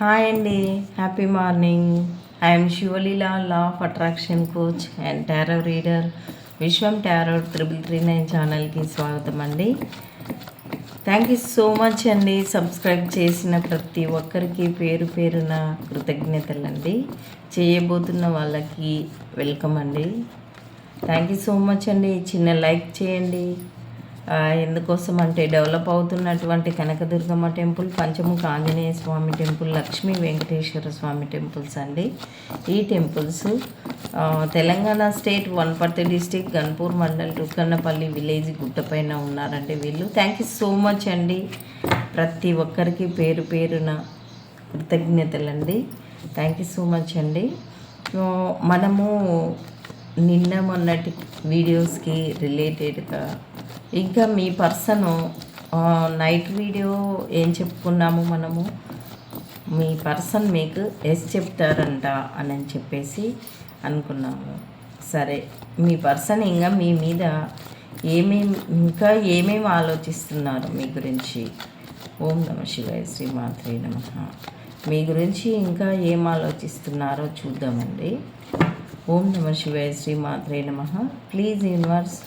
Hi అండి. Happy morning I'm Sivaleela law of attraction coach and tarot reader Vishwam tarot triple three nine ఛానల్కి స్వాగతం అండి. Thank you so much అండి. Subscribe చేసిన ప్రతి ఒక్కరికి పేరు పేరున కృతజ్ఞతలండి చేయబోతున్న వాళ్ళకి వెల్కమ్ అండి. థ్యాంక్ యూ సో మచ్ అండి. చిన్న లైక్ చేయండి. ఎందుకోసం అంటే డెవలప్ అవుతున్నటువంటి Kanakadurgamma temple Panchamukha Anjaneya Swamy temple Lakshmi Venkateswara Swamy temples అండి. ఈ temples Telangana state Wanaparthy district Ganpur mandal Rukkannapalli village గుట్టపైన ఉన్నారండి వీళ్ళు. థ్యాంక్ యూ సో మచ్ అండి. ప్రతి ఒక్కరికి పేరు పేరున కృతజ్ఞతలండి. థ్యాంక్ యూ సో మచ్ అండి. సో, మనము నిన్న మొన్నటి వీడియోస్కి రిలేటెడ్గా ఇంకా మీ పర్సన్ నైట్ వీడియో ఏం చెప్పుకున్నాము మనము? మీ పర్సన్ మీకు ఎస్ చెప్తారంట అని చెప్పేసి అనుకున్నాము. సరే మీ పర్సన్ ఇంకా మీ మీద ఏమేమి ఇంకా ఏమేమి ఆలోచిస్తున్నారు మీ గురించి? ఓం నమ శివాయ శ్రీమాత్రే నమ. మీ గురించి ఇంకా ఏం ఆలోచిస్తున్నారో చూద్దామండి. ఓం నమ శివాయ శ్రీమాత్రే నమ. ప్లీజ్ యూనివర్స్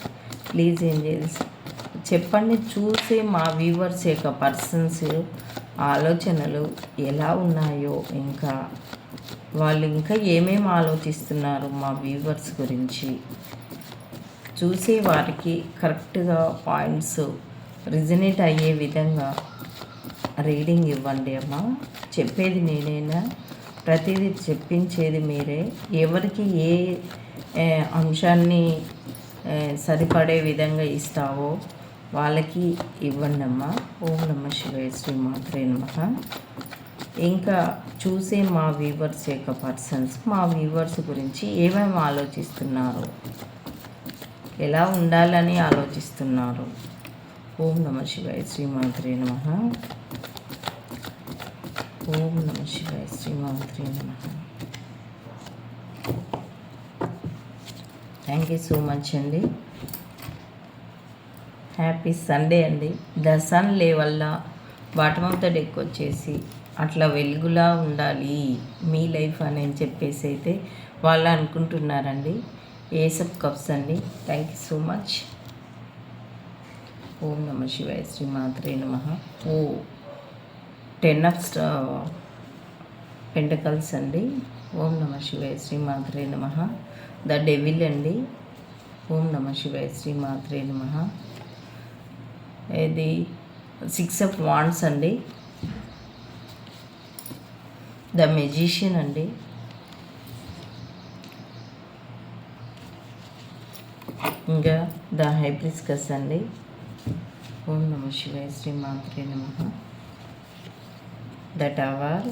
ప్లీజ్ ఏంజల్స్ చెప్పండి చూసే మా వ్యూవర్స్ యొక్క పర్సన్స్ ఆలోచనలు ఎలా ఉన్నాయో ఇంకా వాళ్ళు ఇంకా ఏమేమి ఆలోచిస్తున్నారు మా వ్యూవర్స్ గురించి. చూసే వారికి కరెక్ట్గా పాయింట్స్ రిజనేట్ అయ్యే విధంగా రీడింగ్ ఇవ్వండి అమ్మా. చెప్పేది నేనైనా? ప్రతిదీ చెప్పించేది మీరే. ఎవరికి ఏ అంశాన్ని సరిపడే విధంగా ఇస్తావో వాళ్ళకి ఇవ్వండి అమ్మా ఓం నమ శివాయ శ్రీ మాత్రే నమ. ఇంకా చూసే మా వ్యూవర్స్ యొక్క పర్సన్స్ మా వ్యూవర్స్ గురించి ఏమేమి ఆలోచిస్తున్నారు? ఎలా ఉండాలని ఆలోచిస్తున్నారు? ఓం నమ శివాయ శ్రీమాత్రే నమ. ఓం నమ శివాయ శ్రీమాత్రే నమ. థ్యాంక్ యూ సో మచ్ అండి. హ్యాపీ సండే అండి. ద సన్ లే వల్ల బాటమ్ ఆఫ్ ద డెక్ వచ్చేసి అట్లా వెలుగులా ఉండాలి మీ లైఫ్ అని చెప్పేసి అయితే వాళ్ళు అనుకుంటున్నారండి. ఏసప్ కప్స్ అండి. Thank you so much. ఓం నమ శివాయ శ్రీ మాత్రే నమ. ఓ టెన్ ఆఫ్ పెంటకల్స్ అండి. ఓం నమ శివాయ శ్రీ మాత్రే నమ. ద డెవిల్ అండి. ఓం నమ శివాయ శ్రీ మాత్రే నమ. ఇది సిక్స్ ఆఫ్ వాండ్స్ అండి. ద మెజిషియన్ అండి. ఇంకా ద హైబ్రిస్కస్ అండి. ఓం నమ శివాయ శ్రీ మాత్రే నమ. ద టవర్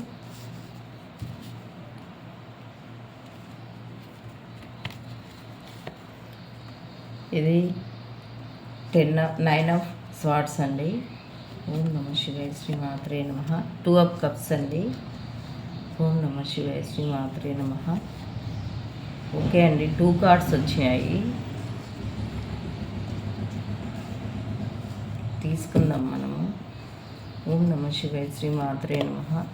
ఇది టెన్ నైన్ ఆఫ్ స్వాట్స్ అండి. ఓం నమ శివాయ శ్రీ మాత్రే నమ. టూ అప్ కప్స్ అండి. ఓం నమ శివాయ శ్రీ మాత్రే నమ. ఓకే అండి టూ కార్డ్స్ వచ్చాయి. తీసుకుందాం మనము. ఓం నమ శివాయ శ్రీ మాత్రే నమ.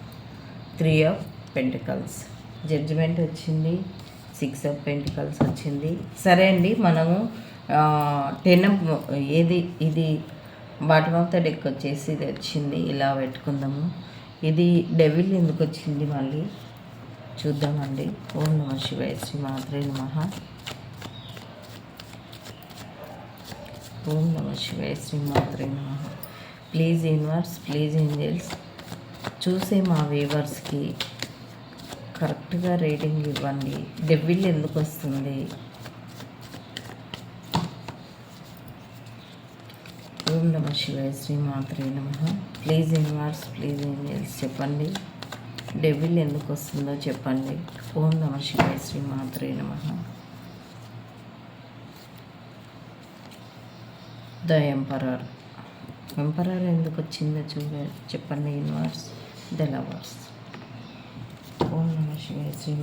త్రీ ఆఫ్ పెంటికల్స్ జడ్జిమెంట్ వచ్చింది. సిక్స్ ఆఫ్ పెంటికల్స్ వచ్చింది. సరే అండి మనము టెన్ ఏది ఇది బాటమ్ ఆఫ్ ద డెక్ వచ్చేసి ఇది వచ్చింది ఇలా పెట్టుకుందాము. ఇది డెవిల్ ఎందుకు వచ్చింది మళ్ళీ? చూద్దామండి. ఓం నమ శివాయ శ్రీ మాత్రే నమ. ఓం నమ శివాయ శ్రీ మాత్రే నమ. ప్లీజ్ యూనివర్స్ ప్లీజ్ ఏంజల్స్ చూసే మా వీవర్స్కి కరెక్ట్గా రేటింగ్ ఇవ్వండి. డెవిల్ ఎందుకు వస్తుంది? ఓం నమ శివాయ శ్రీమాత్రే నమ. ప్లీజ్ ఇన్వర్స్ ప్లీజ్ ఏంజల్స్ చెప్పండి. డెవిల్ ఎందుకు వస్తుందో చెప్పండి. ఓం నమ శివాయ శ్రీమాత్రే నమ. ద ఎంపరర్ ఎంపరర్ ఎందుకు వచ్చిందో చూడ చెప్పండి ఇన్వర్స్ ద లవర్స్ ఓం నమ శివాయ శ్రీ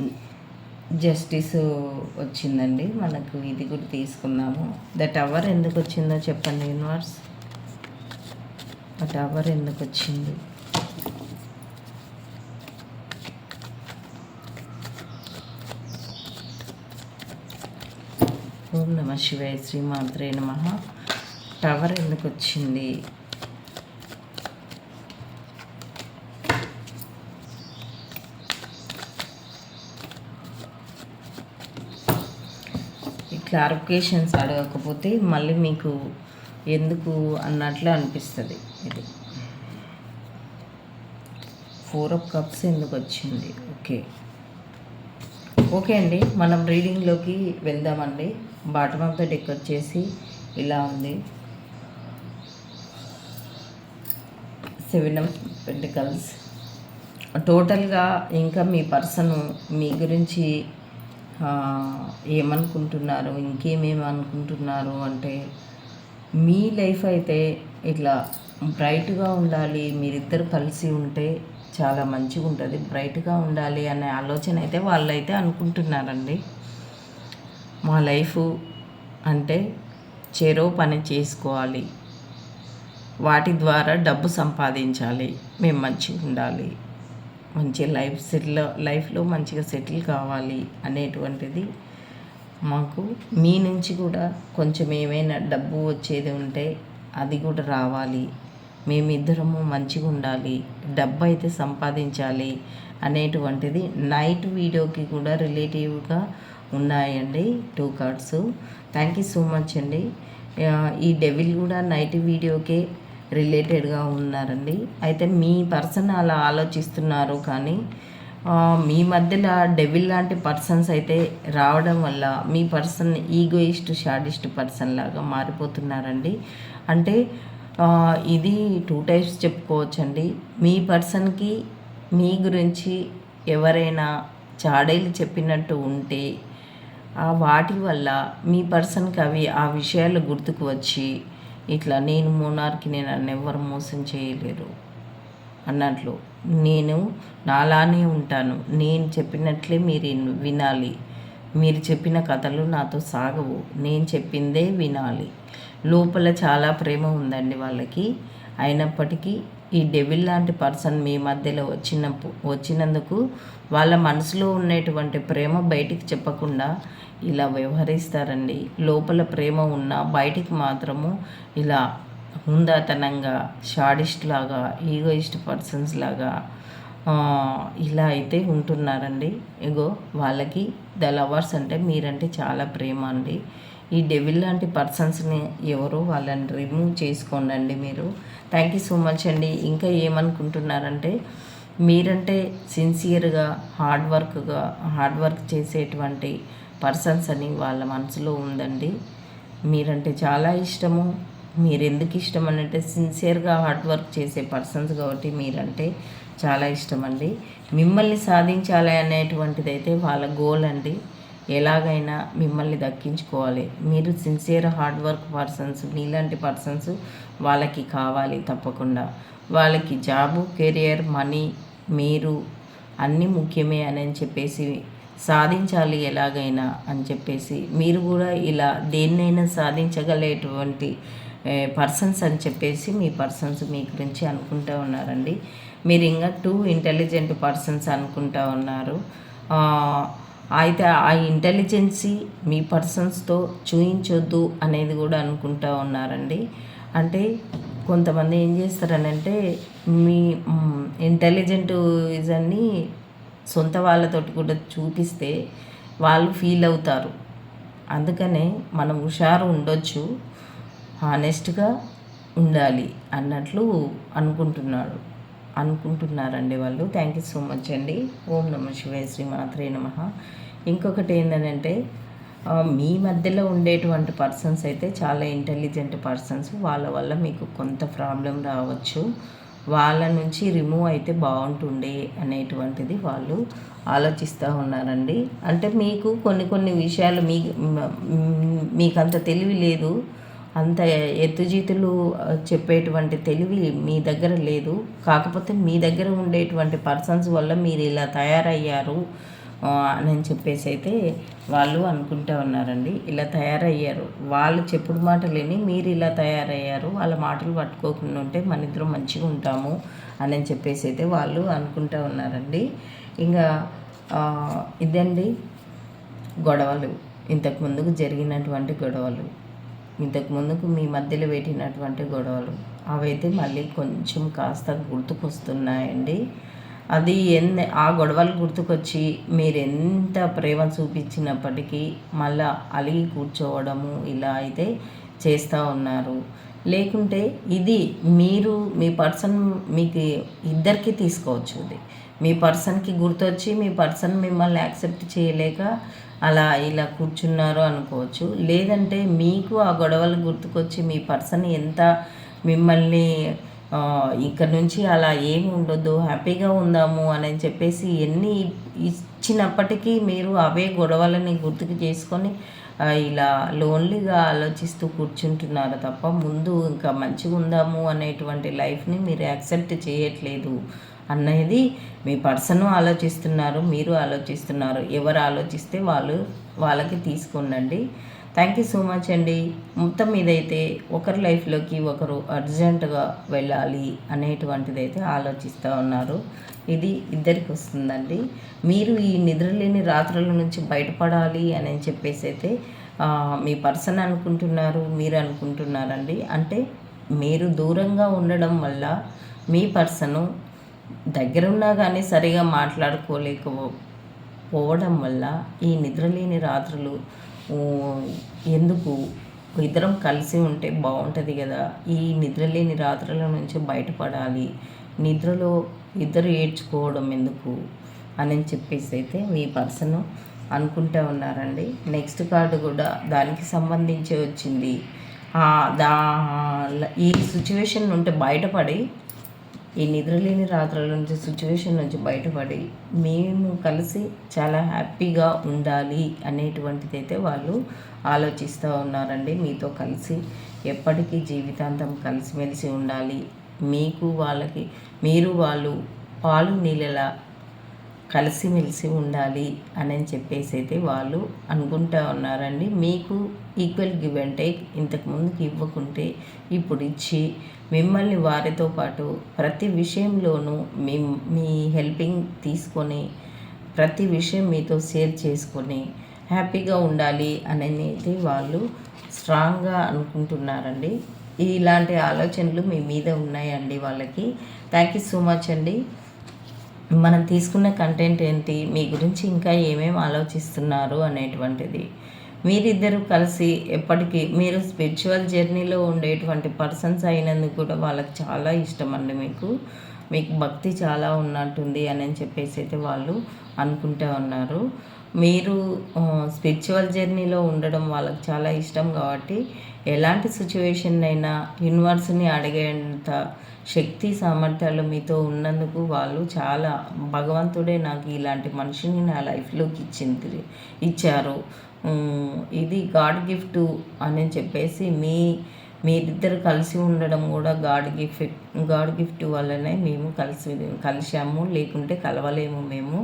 Mm-hmm. జస్టిస్ వచ్చిందండి. మనకు ఇది కూడా తీసుకున్నాము. ద టవర్ ఎందుకు వచ్చిందో చెప్పండి యూనివర్స్. ఆ టవర్ ఎందుకు వచ్చింది? ఓం నమ శివాయ శ్రీమాత్రే నమ. టవర్ ఎందుకు వచ్చింది? క్లారిఫికేషన్స్ అడగకపోతే మళ్ళీ మీకు ఎందుకు అన్నట్లు అనిపిస్తుంది ఇది. ఫోర్ ఆఫ్ కప్స్ ఎందుకు వచ్చింది? ఓకే ఓకే అండి. మనం రీడింగ్లోకి వెళ్దామండి. బాటమ్ ఆఫ్ ద డెక్ వచ్చేసి ఇలా ఉంది. సెవెన్ ఆఫ్ పెంటికల్స్ టోటల్గా ఇంకా మీ పర్సన్ మీ గురించి ఏమనుకుంటున్నారు ఇంకేమేమి అనుకుంటున్నారు అంటే మీ లైఫ్ అయితే ఇట్లా బ్రైట్గా ఉండాలి మీరిద్దరు కలిసి ఉంటే చాలా మంచిగా ఉంటుంది బ్రైట్గా ఉండాలి అనే ఆలోచన అయితే వాళ్ళైతే అనుకుంటున్నారండి. మా లైఫ్ అంటే చెరో పని చేసుకోవాలి. వాటి ద్వారా డబ్బు సంపాదించాలి. మేము మంచిగా ఉండాలి మంచి లైఫ్ సెటిల్ లైఫ్లో మంచిగా సెటిల్ కావాలి అనేటువంటిది మాకు. మీ నుంచి కూడా కొంచెం ఏమైనా డబ్బు వచ్చేది ఉంటే అది కూడా రావాలి. మేమిద్దరము మంచిగా ఉండాలి. డబ్బు అయితే సంపాదించాలి అనేటువంటిది నైట్ వీడియోకి కూడా రిలేటివ్గా ఉన్నాయండి two cards. Thank you so much అండి. ఈ డెవిల్ కూడా నైట్ వీడియోకే రిలేటెడ్గా ఉన్నారండి. అయితే మీ పర్సన్ అలా ఆలోచిస్తున్నారు కానీ మీ మధ్యలో డెవిల్ లాంటి పర్సన్స్ అయితే రావడం వల్ల మీ పర్సన్ ఈగోయిస్ట్ షాడిస్ట్ పర్సన్ లాగా మారిపోతున్నారండి. అంటే ఇది టూ టైప్స్ చెప్పుకోవచ్చండి. మీ పర్సన్కి మీ గురించి ఎవరైనా చాడీలు చెప్పినట్టు ఉంటే ఆ వాటి వల్ల మీ పర్సన్కి అవి ఆ విషయాలు గుర్తుకు వచ్చి ఇట్లా నేను మోనార్కి నేను నన్ను ఎవరు మోసం చేయలేరు. అన్నట్లు నేను నాలానే ఉంటాను. నేను చెప్పినట్లే మీరు వినాలి. మీరు చెప్పిన కథలు నాతో సాగవు. నేను చెప్పిందే వినాలి. లోపల చాలా ప్రేమ ఉందండి వాళ్ళకి. అయినప్పటికీ ఈ డెవిల్ లాంటి పర్సన్ మీ మధ్యలో వచ్చినప్పుడు వచ్చినందుకు వాళ్ళ మనసులో ఉండేటువంటి ప్రేమ బయటికి చెప్పకుండా ఇలా వ్యవహరిస్తారండి. లోపల ప్రేమ ఉన్నా బయటికి మాత్రము ఇలా హుందాతనంగా షాడిస్ట్ లాగా ఈగోయిస్ట్ పర్సన్స్ లాగా ఇలా అయితే ఉంటున్నారండి. ఇగో వాళ్ళకి ద లవర్స్ అంటే మీరంటే చాలా ప్రేమ అండి. ఈ డెవిల్ లాంటి పర్సన్స్ని ఎవరో వాళ్ళని రిమూవ్ చేసుకోండి మీరు. థ్యాంక్ యూ సో మచ్ అండి. ఇంకా ఏమనుకుంటున్నారంటే మీరంటే సిన్సియర్గా హార్డ్ వర్క్గా హార్డ్ వర్క్ చేసేటువంటి పర్సన్స్ అని వాళ్ళ మనసులో ఉందండి. మీరంటే చాలా ఇష్టము. మీరు ఎందుకు ఇష్టం అని అంటే సిన్సియర్గా హార్డ్ వర్క్ చేసే పర్సన్స్ కాబట్టి మీరంటే చాలా ఇష్టం అండి మిమ్మల్ని సాధించాలి అనేటువంటిది అయితే వాళ్ళ గోల్ అండి. ఎలాగైనా మిమ్మల్ని దక్కించుకోవాలి. మీరు సిన్సియర్ హార్డ్ వర్క్ పర్సన్స్ మీలాంటి పర్సన్స్ వాళ్ళకి కావాలి తప్పకుండా. వాళ్ళకి జాబు కెరియర్ మనీ మీరు అన్నీ ముఖ్యమే అని చెప్పేసి సాధించాలి ఎలాగైనా అని చెప్పేసి మీరు కూడా ఇలా దేన్నైనా సాధించగలేటువంటి పర్సన్స్ అని చెప్పేసి మీ పర్సన్స్ మీ గురించి అనుకుంటూ ఉన్నారండి. మీరు ఇంకా టూ ఇంటెలిజెంట్ పర్సన్స్ అనుకుంటా ఉన్నారు. అయితే ఆ ఇంటెలిజెన్సీ మీ పర్సన్స్తో చూయించొద్దు అనేది కూడా అనుకుంటా ఉన్నారండి. అంటే కొంతమంది ఏం చేస్తారనంటే మీ ఇంటెలిజెంట్ ఇజన్ని సొంత వాళ్ళతోటి కూడా చూపిస్తే వాళ్ళు ఫీల్ అవుతారు. అందుకనే మనం హుషారు ఉండొచ్చు హానెస్ట్గా ఉండాలి అన్నట్లు అనుకుంటున్నాడు. అనుకుంటున్నారండి వాళ్ళు. థ్యాంక్ యూ సో మచ్ అండి. ఓం నమ శివాయ శ్రీ మాత్రే నమ. ఇంకొకటి ఏంటంటే మీ మధ్యలో ఉండేటువంటి పర్సన్స్ అయితే చాలా ఇంటెలిజెంట్ పర్సన్స్ వాళ్ళ వల్ల మీకు కొంత ప్రాబ్లం రావచ్చు. వాళ్ళ నుంచి రిమూవ్ అయితే బాగుంటుండే అనేటువంటిది వాళ్ళు ఆలోచిస్తూ ఉన్నారండి. అంటే మీకు కొన్ని కొన్ని విషయాలు మీ మీకు అంత తెలివి లేదు. అంత ఎత్తుజీతులు చెప్పేటువంటి తెలివి మీ దగ్గర లేదు. కాకపోతే మీ దగ్గర ఉండేటువంటి పర్సన్స్ వల్ల మీరు ఇలా తయారయ్యారు అని చెప్పేసి అయితే వాళ్ళు అనుకుంటూ ఉన్నారండి. ఇలా తయారయ్యారు. వాళ్ళు చెప్పుడు మాటలేని మీరు ఇలా తయారయ్యారు. వాళ్ళ మాటలు పట్టుకోకుండా ఉంటే మన ఇద్దరం మంచిగా ఉంటాము అని చెప్పేసి అయితే వాళ్ళు అనుకుంటూ ఉన్నారండి. ఇంకా ఇదండి గొడవలు. ఇంతకు ముందుకు జరిగినటువంటి గొడవలు. ఇంతకు ముందుకు మీ మధ్యలో పెట్టినటువంటి గొడవలు అవైతే మళ్ళీ కొంచెం కాస్త గుర్తుకొస్తున్నాయండి. అది ఎన్ని ఆ గొడవలు గుర్తుకొచ్చి మీరు ఎంత ప్రేమ చూపించినప్పటికీ మళ్ళా అలిగి కూర్చోవడము ఇలా అయితే చేస్తూ ఉన్నారు. లేకుంటే ఇది మీరు మీ పర్సన్ మీకు ఇద్దరికి తీసుకోవచ్చు ఇది. మీ పర్సన్కి గుర్తొచ్చి మీ పర్సన్ మిమ్మల్ని యాక్సెప్ట్ చేయలేక అలా ఇలా కూర్చున్నారు అనుకోవచ్చు. లేదంటే మీకు ఆ గొడవలు గుర్తుకొచ్చి మీ పర్సన్ ఎంత మిమ్మల్ని ఇక్కడ నుంచి అలా ఏమి ఉండొద్దు హ్యాపీగా ఉందాము అని చెప్పేసి ఎన్ని ఇచ్చినప్పటికీ మీరు అవే గొడవలని గుర్తుకు చేసుకొని ఇలా లోన్లీగా ఆలోచిస్తూ కూర్చుంటున్నారు తప్ప ముందు ఇంకా మంచిగా ఉందాము అనేటువంటి లైఫ్ని మీరు యాక్సెప్ట్ చేయట్లేదు. అనేది మీ పర్సన్ ఆలోచిస్తున్నారు మీరు ఆలోచిస్తున్నారు. ఎవరు ఆలోచిస్తే వాళ్ళు వాళ్ళకి తీసుకునండి. థ్యాంక్ యూ సో మచ్ అండి. మొత్తం మీదైతే ఒకరి లైఫ్లోకి ఒకరు అర్జెంటుగా వెళ్ళాలి అనేటువంటిది అయితే ఆలోచిస్తూ ఉన్నారు. ఇది ఇద్దరికి వస్తుందండి. మీరు ఈ నిద్రలేని రాత్రుల నుంచి బయటపడాలి అని చెప్పేసి అయితే మీ పర్సన్ అనుకుంటున్నారు మీరు అనుకుంటున్నారండి. అంటే మీరు దూరంగా ఉండడం వల్ల మీ పర్సను దగ్గరున్నా కానీ సరిగా మాట్లాడుకోలేకపోవడం వల్ల ఈ నిద్రలేని రాత్రులు ఎందుకు? ఇద్దరం కలిసి ఉంటే బాగుంటుంది కదా ఈ నిద్రలేని రాత్రుల నుంచి బయటపడాలి. నిద్రలో ఇద్దరు ఏడ్చుకోవడం ఎందుకు? అని చెప్పేసి అయితే మీ పర్సన్ అనుకుంటూ ఉన్నారండి. నెక్స్ట్ కార్డు కూడా దానికి సంబంధించి వచ్చింది. దా ఈ సిచ్యువేషన్ ఉంటే బయటపడి ఈ నిద్రలేని రాత్రుల నుంచి సిచ్యువేషన్ నుంచి బయటపడి మేము కలిసి చాలా హ్యాపీగా ఉండాలి అనేటువంటిది అయితే వాళ్ళు ఆలోచిస్తూ ఉన్నారండి. మీతో కలిసి ఎప్పటికీ జీవితాంతం కలిసిమెలిసి ఉండాలి. మీకు వాళ్ళకి మీరు వాళ్ళు పాలు నీళ్ళలా కలిసిమెలిసి ఉండాలి అని చెప్పేసి అయితే వాళ్ళు అనుకుంటా ఉన్నారండి. మీకు ఈక్వల్ గివ్ అండ్ టేక్ ఇంతకు ఇవ్వకుంటే ఇప్పుడు ఇచ్చి మిమ్మల్ని వారితో పాటు ప్రతి విషయంలోనూ మీ మీ హెల్పింగ్ తీసుకొని ప్రతి విషయం మీతో షేర్ చేసుకొని హ్యాపీగా ఉండాలి అనేది వాళ్ళు స్ట్రాంగ్గా అనుకుంటున్నారండి. ఇలాంటి ఆలోచనలు మీ మీద ఉన్నాయండి వాళ్ళకి. థ్యాంక్ యూ సో మచ్ అండి. మనం తీసుకున్న కంటెంట్ ఏంటి? మీ గురించి ఇంకా ఏమేమి ఆలోచిస్తున్నారు అనేటువంటిది. మీరిద్దరూ కలిసి ఎప్పటికీ మీరు స్పిరిచువల్ జర్నీలో ఉండేటువంటి పర్సన్స్ అయినందుకు కూడా వాళ్ళకి చాలా ఇష్టం అండి మీకు. మీకు భక్తి చాలా ఉన్నట్టుంది అని చెప్పేసి అయితే వాళ్ళు అనుకుంటూ ఉన్నారు. మీరు స్పిరిచువల్ జర్నీలో ఉండడం వాళ్ళకి చాలా ఇష్టం కాబట్టి ఎలాంటి సిచ్యువేషన్ అయినా యూనివర్స్ని అడిగేంత శక్తి సామర్థ్యాలు మీతో ఉన్నందుకు వాళ్ళు చాలా భగవంతుడే నాకు ఇలాంటి మనిషిని నా లైఫ్లోకి ఇచ్చింది ఇచ్చారు. ఇది గాడ్ గిఫ్ట్ అని చెప్పేసి మీ మీరిద్దరు కలిసి ఉండడం కూడా గాడ్ గిఫ్ట్ గాడ్ గిఫ్ట్ వల్లనే మేము కలిసి కలిసాము లేకుంటే కలవలేము మేము.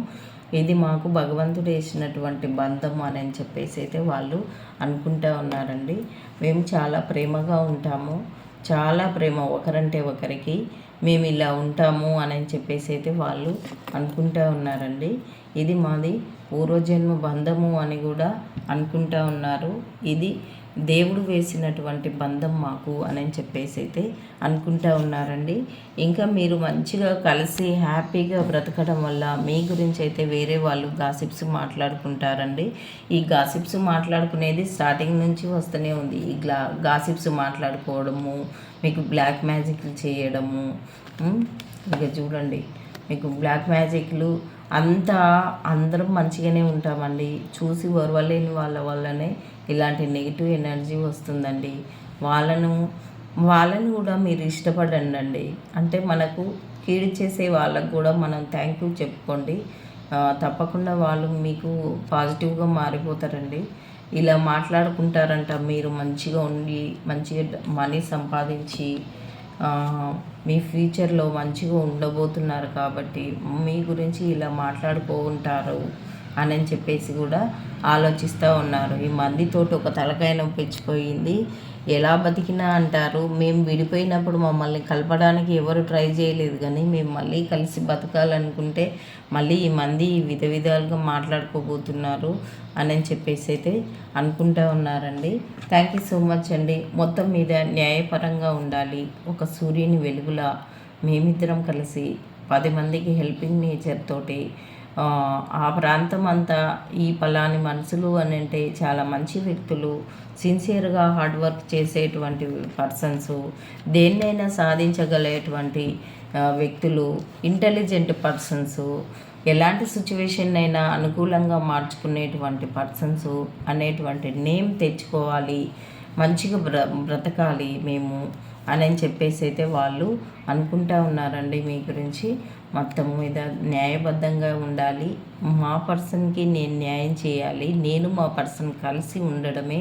ఇది మాకు భగవంతుడు వేసినటువంటి బంధం అని చెప్పేసి అయితే వాళ్ళు అనుకుంటూ ఉన్నారండి. మేము చాలా ప్రేమగా ఉంటాము. చాలా ప్రేమ ఒకరంటే ఒకరికి. మేము ఇలా ఉంటాము అని చెప్పేసి అయితే వాళ్ళు అనుకుంటూ ఉన్నారండి. ఇది మాది పూర్వజన్మ బంధము అని కూడా అనుకుంటా ఉన్నారు. ఇది దేవుడు వేసినటువంటి బంధం మాకు అని చెప్పేసి అయితే అనుకుంటా ఉన్నారండి. ఇంకా మీరు మంచిగా కలిసి హ్యాపీగా బ్రతకడం వల్ల మీ గురించి అయితే వేరే వాళ్ళు గాసిప్స్ మాట్లాడుకుంటారండి. ఈ గాసిప్స్ మాట్లాడుకునేది స్టార్టింగ్ నుంచి వస్తూనే ఉంది. ఈ గ్లా గాసిప్స్ మాట్లాడుకోవడము మీకు బ్లాక్ మ్యాజిక్లు చేయడము ఇక చూడండి మీకు బ్లాక్ మ్యాజిక్లు అంతా అందరం మంచిగానే ఉంటామండి. చూసి ఓర్వలేని వాళ్ళ వల్లనే ఇలాంటి నెగిటివ్ ఎనర్జీ వస్తుందండి. వాళ్ళను వాళ్ళని కూడా మీరు ఇష్టపడండి అండి అంటే మనకు కీడు చేసే వాళ్ళకు కూడా మనం థ్యాంక్ యూ చెప్పుకోండి. తప్పకుండా వాళ్ళు మీకు పాజిటివ్గా మారిపోతారండి. ఇలా మాట్లాడుకుంటారంట మీరు మంచిగా ఉండి మంచిగా మనీ సంపాదించి మీ ఫ్యూచర్లో మంచిగా ఉండబోతున్నారు కాబట్టి మీ గురించి ఇలా మాట్లాడుకుంటారు అని చెప్పేసి కూడా ఆలోచిస్తూ ఉన్నారు. ఈ మందితోటి ఒక తలకాయ నొప్పించిపోయింది ఎలా బతికినా అంటారు. మేము విడిపోయినప్పుడు మమ్మల్ని కలపడానికి ఎవరు ట్రై చేయలేదు కానీ మేము మళ్ళీ కలిసి బతకాలనుకుంటే మళ్ళీ ఈ మంది విధ విధాలుగా మాట్లాడుకోబోతున్నారు అని చెప్పేసి అయితే అనుకుంటా ఉన్నారండి. థ్యాంక్ యూ సో మచ్ అండి. మొత్తం మీద న్యాయపరంగా ఉండాలి. ఒక సూర్యుని వెలుగులా మేమిద్దరం కలిసి పది మందికి హెల్పింగ్ నేచర్ తోటి ఆ ప్రాంతం అంతా ఈ పలాని మనుషులు అని అంటే చాలా మంచి వ్యక్తులు సిన్సియర్గా హార్డ్ వర్క్ చేసేటువంటి పర్సన్స్ దేన్నైనా సాధించగలేటువంటి వ్యక్తులు ఇంటెలిజెంట్ పర్సన్స్ ఎలాంటి సిచ్యువేషన్ అయినా అనుకూలంగా మార్చుకునేటువంటి పర్సన్స్ అనేటువంటి నేమ్ తెచ్చుకోవాలి మంచిగా బ్ర బ్రతకాలి మేము. అని చెప్పేసి అయితే వాళ్ళు అనుకుంటా ఉన్నారండి మీ గురించి. మొత్తం మీద న్యాయబద్ధంగా ఉండాలి. మా పర్సన్కి నేను న్యాయం చేయాలి. నేను మా పర్సన్ కలిసి ఉండడమే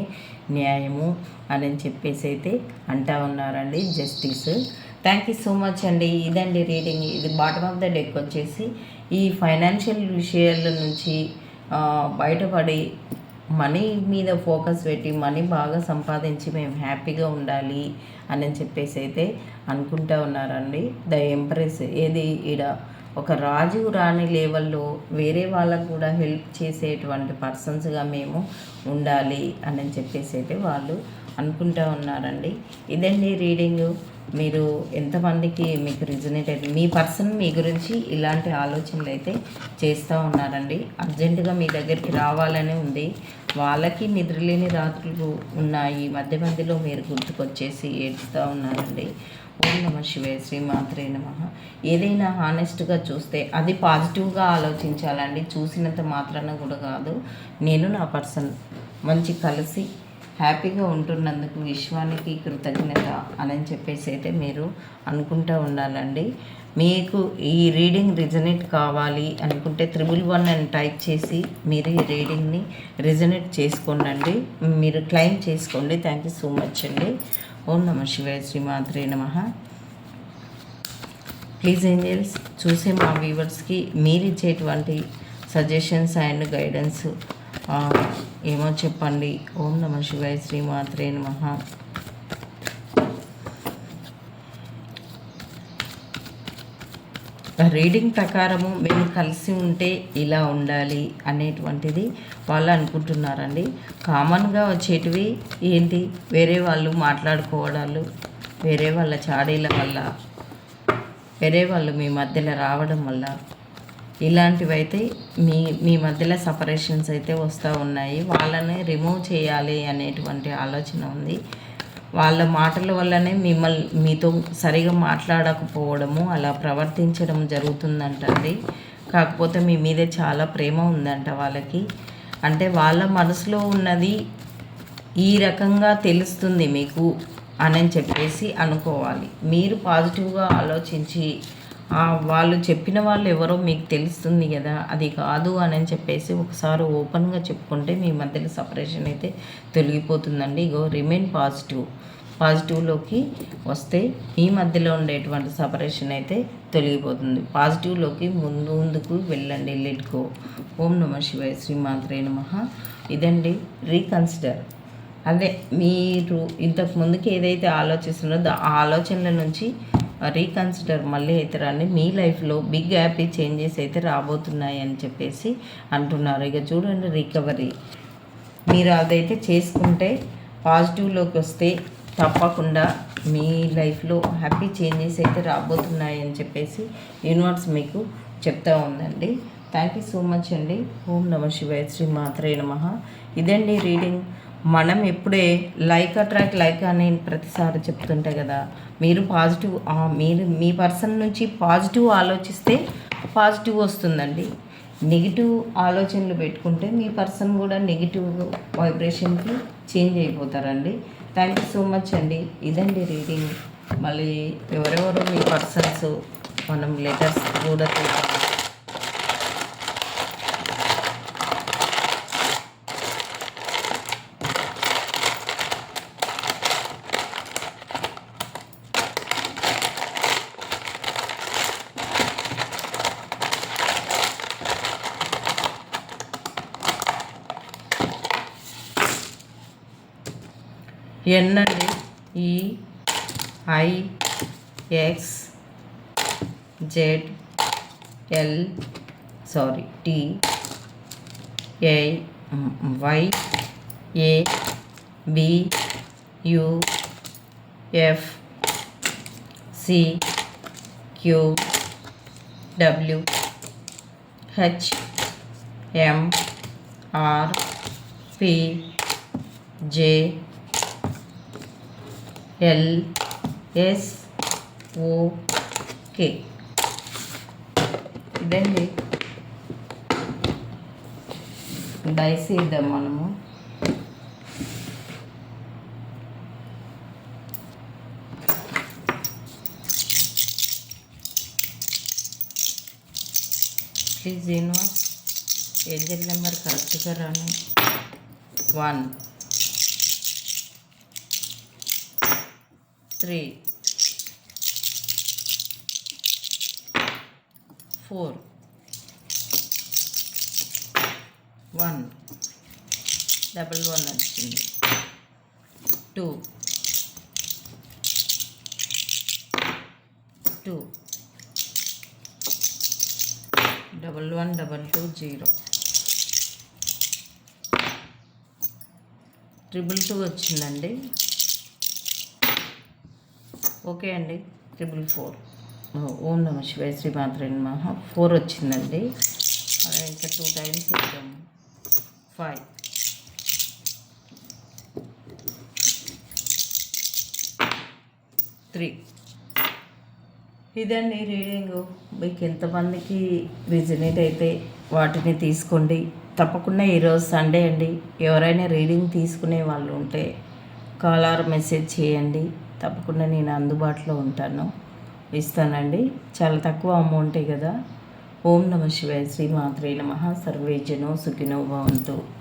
న్యాయము అని చెప్పేసి అయితే అంటా ఉన్నారండి justice. Thank you so much అండి. ఇదండి రీడింగ్. ఇది బాటమ్ ఆఫ్ ద డెక్ వచ్చేసి ఈ ఫైనాన్షియల్ విషయాల నుంచి బయటపడి మనీ మీద ఫోకస్ పెట్టి మనీ బాగా సంపాదించి మేము హ్యాపీగా ఉండాలి అని చెప్పేసి అయితే అనుకుంటా ఉన్నారండి. ద ఎంప్రెస్ ఏది ఈడ ఒక రాజు రాణి లెవెల్లో వేరే వాళ్ళకు కూడా హెల్ప్ చేసేటువంటి పర్సన్స్గా మేము ఉండాలి అని చెప్పేసి అయితే వాళ్ళు అనుకుంటా ఉన్నారండి. ఇదండి రీడింగ్. మీరు ఎంతమందికి మీకు రిజనేట్ అయితే మీ పర్సన్ మీ గురించి ఇలాంటి ఆలోచనలు అయితే చేస్తూ ఉన్నారండి. అర్జెంటుగా మీ దగ్గరికి రావాలని ఉంది. వాళ్ళకి నిద్రలేని రాత్రులు ఉన్నాయి. మధ్య మధ్యలో మీరు గుర్తుకొచ్చేసి ఏడుస్తూ ఉన్నారండి. ఓం నమ శివే శ్రీ మాత్రే నమ. ఏదైనా హానెస్ట్గా చూస్తే అది పాజిటివ్గా ఆలోచించాలండి. చూసినంత మాత్రాన కూడా కాదు. నేను నా పర్సన్ మంచి కలిసి హ్యాపీగా ఉంటున్నందుకు విశ్వానికి కృతజ్ఞత అని చెప్పేసి అయితే మీరు అనుకుంటూ ఉండాలండి. మీకు ఈ రీడింగ్ రిజనేట్ కావాలి అనుకుంటే త్రిబుల్ వన్ అని టైప్ చేసి మీరు ఈ రీడింగ్ని రిజనేట్ చేసుకోండి మీరు క్లైమ్ చేసుకోండి. థ్యాంక్ యూ సో మచ్ అండి. ఓం నమ శివాయ శ్రీమాత్రే నమ. ప్లీజ్ ఏంజల్స్ చూసే మా వ్యూవర్స్కి మీరు ఇచ్చేటువంటి సజెషన్స్ అండ్ గైడెన్స్ ఏమో చెప్పండి. ఓం నమ శివాయ శ్రీమాత్రే నమ. రీడింగ్ ప్రకారము మేము కలిసి ఉంటే ఇలా ఉండాలి అనేటువంటిది వాళ్ళు అనుకుంటున్నారండి. కామన్గా వచ్చేటివి ఏంటి? వేరే వాళ్ళు మాట్లాడుకోవడాలు వేరే వాళ్ళ చాడీల వల్ల వేరే వాళ్ళు మీ మధ్యలో రావడం వల్ల ఇలాంటివైతే మీ మీ మధ్యలో సపరేషన్స్ అయితే వస్తూ ఉన్నాయి. వాళ్ళని రిమూవ్ చేయాలి అనేటువంటి ఆలోచన ఉంది. వాళ్ళ మాటల వల్లనే మిమ్మల్ని మీతో సరిగా మాట్లాడకపోవడము అలా ప్రవర్తించడం జరుగుతుందంటండి. కాకపోతే మీ మీద చాలా ప్రేమ ఉందంట వాళ్ళకి. అంటే వాళ్ళ మనసులో ఉన్నది ఈ రకంగా తెలుస్తుంది మీకు అని చెప్పేసి అనుకోవాలి. మీరు పాజిటివ్గా ఆలోచించి వాళ్ళు చెప్పిన వాళ్ళు ఎవరో మీకు తెలుస్తుంది కదా అది కాదు అని చెప్పేసి ఒకసారి ఓపెన్గా చెప్పుకుంటే మీ మధ్యలో సపరేషన్ అయితే తొలగిపోతుందండి. ఇగో రిమైన్ పాజిటివ్. పాజిటివ్లోకి వస్తే మీ మధ్యలో ఉండేటువంటి సపరేషన్ అయితే తొలగిపోతుంది. పాజిటివ్లోకి ముందు ముందుకు వెళ్ళండి లెట్కో ఓం నమ శివాయ శ్రీమాత్రే నమ. ఇదండి రీకన్సిడర్. అదే మీరు ఇంతకు ముందుకి ఏదైతే ఆలోచిస్తున్నారో ఆ ఆలోచనల నుంచి రీకన్సిడర్ మళ్ళీ అయితే రండి. మీ లైఫ్లో బిగ్ హ్యాపీ చేంజెస్ అయితే రాబోతున్నాయి అని చెప్పేసి అంటున్నారు. ఇక చూడండి రికవరీ మీరు అదైతే చేసుకుంటే పాజిటివ్లోకి వస్తే తప్పకుండా మీ లైఫ్లో హ్యాపీ చేంజెస్ అయితే రాబోతున్నాయి అని చెప్పేసి యూనివర్స్ మీకు చెప్తా ఉందండి. థ్యాంక్ యూ సో మచ్ అండి. ఓం నమ శివాయ. శ్రీ మాత్రే నమ. ఇదండి రీడింగ్ మనం ఎప్పుడే లైక్ అట్రాక్ట్ లైక్ అని ప్రతిసారి చెప్తుంటే కదా మీరు పాజిటివ్ మీరు మీ పర్సన్ నుంచి పాజిటివ్ ఆలోచిస్తే పాజిటివ్ వస్తుందండి. నెగిటివ్ ఆలోచనలు పెట్టుకుంటే మీ పర్సన్ కూడా నెగిటివ్ వైబ్రేషన్కి చేంజ్ అయిపోతారండి. థ్యాంక్ యూ సో మచ్ అండి. ఇదండి రీడింగ్. మళ్ళీ ఎవరెవరు మీ పర్సన్స్ మనం లెటర్స్ కూడా చూద్దాం ఎన్ అండి E I X Z L sorry T A Y A B U F C Q W H M R P J L S O K ఇదండి. Dice ఇద్దాం మనము. ప్లీజ్ యూనివర్స్ ఏంజల్ నెంబర్ కరెక్ట్గా రాను one three four one double one వచ్చింది. Two two double one double two zero. Triple two వచ్చిందండి. Okay అండి. Triple four ఓం నమ శివాయ శ్రీ మహా ఫోర్ వచ్చిందండి. అలా ఇంకా టూ టైమ్స్ ఇద్దాము ఫైవ్ త్రీ ఇదండి రీడింగ్ మీకు ఎంతమందికి రిజనేట్ అయితే వాటిని తీసుకోండి. తప్పకుండా ఈరోజు సండే అండి. ఎవరైనా రీడింగ్ తీసుకునే వాళ్ళు ఉంటే కాల్ ఆర్ మెసేజ్ చేయండి. తప్పకుండా నేను అందుబాటులో ఉంటాను. ఇస్తానండి. చాలా తక్కువ అమౌంటే కదా. ఓం నమ శివాయ శ్రీ మాత్రే నమ సర్వేజనో సుఖినో భవంతు.